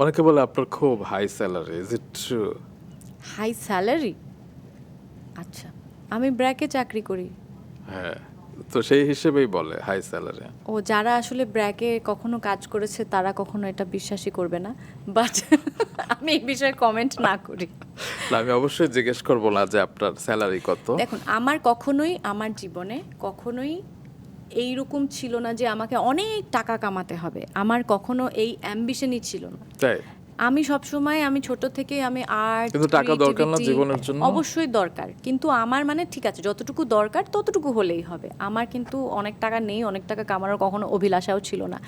অনেকে বলে আপনার খুব high salary is it true high salary আচ্ছা আমি ব্র্যাকে চাকরি করি। হ্যাঁ তো সেই হিসেবেই বলে হাই স্যালারি ও যারা আসলে ব্র্যাকে কখনো কাজ করেছে তারা কখনো এটা বিশ্বাসই করবে না। বাট আমি এই বিষয়ে কমেন্ট না করি। না আমি অবশ্যই জিজ্ঞেস করব না যে আপনার স্যালারি কত। দেখুন আমার কখনোই আমার জীবনে কখনোই এইরকম ছিল না যে আমাকে অনেক টাকা কামাতে হবে। আমার কখনো এই অ্যাম্বিশনই ছিল না। তাই? আমি সবসময় আমি ছোট থেকে আমি আর্ট কিন্তু টাকা দরকার না জীবনের জন্য? অবশ্যই দরকার। কিন্তু আমার মানে ঠিক আছে যতটুকু দরকার ততটুকু হলেই হবে। আমার কিন্তু অনেক টাকা নেই অনেক টাকা কামানোর কখনো অভিলাষাও ছিল না।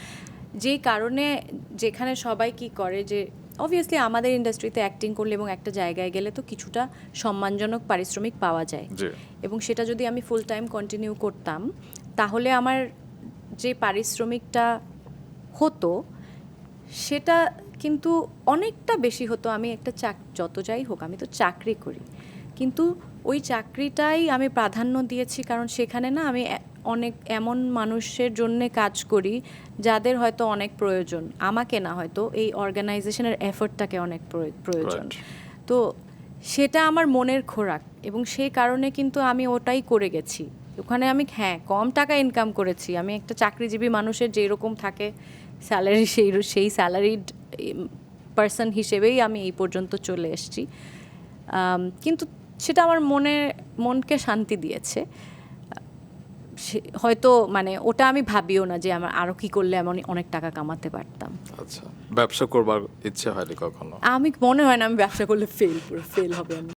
যেই কারণে যেখানে সবাই কি করে যে অবভিয়াসলি আমাদের ইন্ডাস্ট্রিতে অ্যাক্টিং করলে এবং একটা জায়গায় গেলে তো কিছুটা সম্মানজনক পারিশ্রমিক পাওয়া যায়। এবং সেটা যদি আমি ফুল টাইম কন্টিনিউ করতাম তাহলে আমার যে পারিশ্রমিকটা হতো সেটা কিন্তু অনেকটা বেশি হতো। আমি একটা চাক যত যাই হোক আমি তো চাকরি করি। কিন্তু ওই চাকরিটাই আমি প্রাধান্য দিয়েছি কারণ সেখানে না আমি অনেক এমন মানুষের জন্য কাজ করি যাদের হয়তো অনেক প্রয়োজন। আমাকে না হয়তো এই অর্গানাইজেশনের এফোর্টটাকে অনেক প্রয়- প্রয়োজন। তো সেটা আমার মনের খোরাক এবং সেই কারণে কিন্তু আমি ওটাই করে গেছি। ওখানে আমি হ্যাঁ কম টাকা ইনকাম করেছি। আমি একটা চাকরিজীবী মানুষের যেই রকম থাকে স্যালারি সেই সেই স্যালারিড পার্সন হিসেবেই আমি এই পর্যন্ত চলে এসেছি। কিন্তু সেটা আমার মনে মনকে শান্তি দিয়েছে। সে- হয়তো মানে ওটা আমি ভাবিও না যে আমার আরও কী করলে এমন অনেক টাকা কামাতে পারতাম। আচ্ছা ব্যবসা করবার ইচ্ছে হয়নি কখনো? আমি মনে হয় না আমি ব্যবসা করলে ফেল পুরো ফেল হবে আমি।